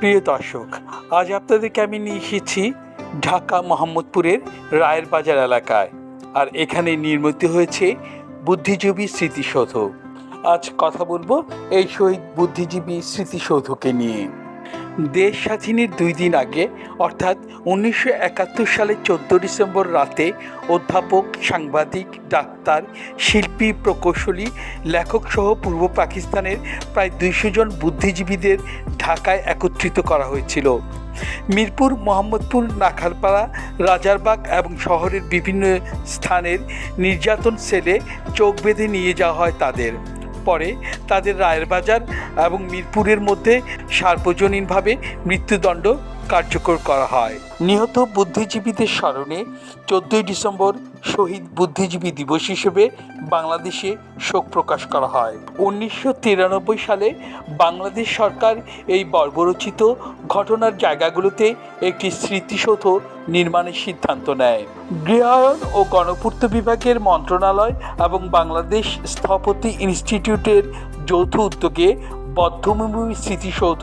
প্রিয় দর্শক, আজ আপনাদেরকে আমি নিয়ে এসেছি ঢাকা মোহাম্মদপুরের রায়ের বাজার এলাকায়। আর এখানে নির্মিত হয়েছে বুদ্ধিজীবী স্মৃতিসৌধ। আজ কথা বলব এই শহীদ বুদ্ধিজীবী স্মৃতিসৌধকে নিয়ে। দেশ স্বাধীনের দুই দিন আগে, অর্থাৎ উনিশশো একাত্তর সালের চোদ্দ ডিসেম্বর রাতে, অধ্যাপক, সাংবাদিক, ডাক্তার, শিল্পী, প্রকৌশলী লেখক সহ পূর্ব পাকিস্তানের প্রায় দুইশো জন বুদ্ধিজীবীদের ঢাকায় একত্রিত করা হয়েছিল। মিরপুর, মোহাম্মদপুর, নাখালপাড়া, রাজারবাগ এবং শহরের বিভিন্ন স্থানের নির্যাতন সেলে চোখ বেঁধে নিয়ে যাওয়া হয় তাদের। পরে তাদের রায়ের বাজার এবং মিরপুরের মধ্যে সার্বজনীনভাবে মৃত্যুদণ্ড কার্যকর করা হয়। নিহত বুদ্ধিজীবীদের স্মরণে চোদ্দই ডিসেম্বর শহীদ বুদ্ধিজীবী দিবস হিসেবে বাংলাদেশে শোক প্রকাশ করা হয়। উনিশশো তিরানব্বই সালে বাংলাদেশ সরকার এই বর্বরচিত ঘটনার জায়গাগুলোতে একটি স্মৃতিসৌধ নির্মাণের সিদ্ধান্ত নেয়। গৃহায়ন ও গণপূর্ত বিভাগের মন্ত্রণালয় এবং বাংলাদেশ স্থপতি ইনস্টিটিউটের যৌথ উদ্যোগে বদ্ধভূমি স্মৃতিসৌধ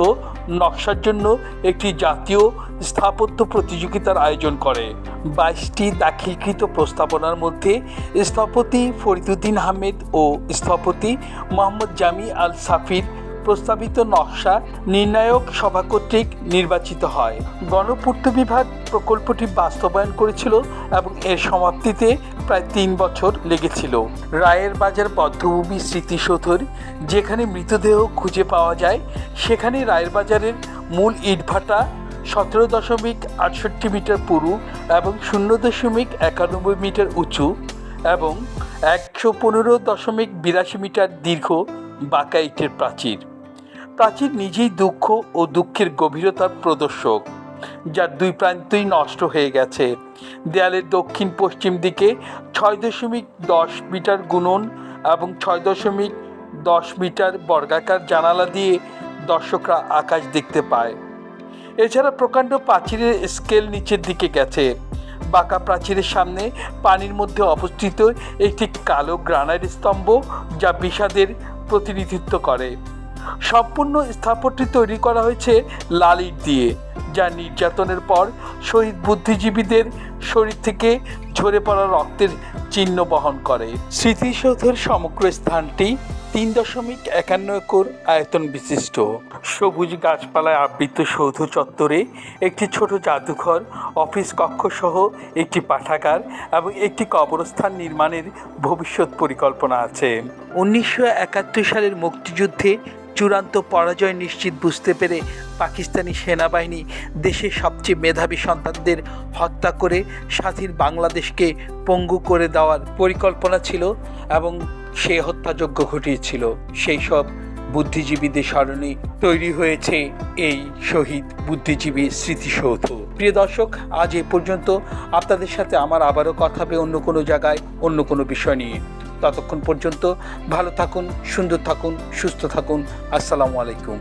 নকশার জন্য একটি জাতীয় স্থাপত্য প্রতিযোগিতার আয়োজন করে। বাইশটি দাখিলকৃত প্রস্তাবনার মধ্যে স্থপতি ফরিদুদ্দিন আহমেদ ও স্থপতি মোহাম্মদ জামি আল সাফির প্রস্তাবিত নকশা নির্ণায়ক সভা কর্তৃক নির্বাচিত হয়। গণপূর্ত বিভাগ প্রকল্পটি বাস্তবায়ন করেছিল এবং এর সমাপ্তিতে প্রায় তিন বছর লেগেছিল। রায়ের বাজার বদ্ধভূমি স্মৃতিসৌধর, যেখানে মৃতদেহ খুঁজে পাওয়া যায়, সেখানে রায়ের বাজারের মূল ইটভাটা সতেরো দশমিক আটষট্টি মিটার পুরু এবং শূন্য দশমিক একানব্বই মিটার উঁচু এবং একশো পনেরো দশমিক বিরাশি মিটার দীর্ঘ বাঁকা ইটের প্রাচীর। প্রাচীর নিজেই দুঃখ ও দুঃখের গভীরতার প্রদর্শক, যার দুই প্রান্তই নষ্ট হয়ে গেছে। দেয়ালের দক্ষিণ পশ্চিম দিকে ছয় দশমিক দশ মিটার গুণন এবং ছয় দশমিক দশ মিটার বর্গাকার জানালা দিয়ে দর্শকরা আকাশ দেখতে পায়। এছাড়া প্রকাণ্ড প্রাচীরের স্কেল নিচের দিকে গেছে। বাঁকা প্রাচীরের সামনে পানির মধ্যে অবস্থিত একটি কালো গ্রানাইট স্তম্ভ যা বিষাদের প্রতিনিধিত্ব করে। সম্পূর্ণ স্থাপত্যটি তৈরি করা হয়েছে লাল ইট দিয়ে, যা নির্যাতনের পর শহীদ বুদ্ধিজীবীদের শরীর থেকে ঝরে পড়া রক্তের চিহ্ন বহন করে। স্মৃতিসৌধের সমগ্র স্থানটি তিন দশমিক একান্ন একর আয়তন বিশিষ্ট। সবুজ গাছপালায় আবৃত সৌধ চত্বরে একটি ছোট জাদুঘর, অফিস কক্ষ সহ একটি পাঠাগার এবং একটি কবরস্থান নির্মাণের ভবিষ্যৎ পরিকল্পনা আছে। উনিশশো একাত্তর সালের মুক্তিযুদ্ধে চূড়ান্ত পরাজয় নিশ্চিত বুঝতে পেরে পাকিস্তানি সেনাবাহিনী দেশের সবচেয়ে মেধাবী সন্তানদের হত্যা করে স্বাধীন বাংলাদেশকে পঙ্গু করে দেওয়ার পরিকল্পনা ছিল এবং সে হত্যাযজ্ঞ ঘটিয়েছিল। সেই সব বুদ্ধিজীবীদের স্মরণে তৈরি হয়েছে এই শহীদ বুদ্ধিজীবী স্মৃতিসৌধ। প্রিয় দর্শক, আজ এ পর্যন্ত। আপনাদের সাথে আমার আবারও কথা হবে অন্য কোনো জায়গায়, অন্য কোনো বিষয় নিয়ে। ততক্ষণ পর্যন্ত ভালো থাকুন সুন্দর থাকুন সুস্থ থাকুন। আসসালামু আলাইকুম।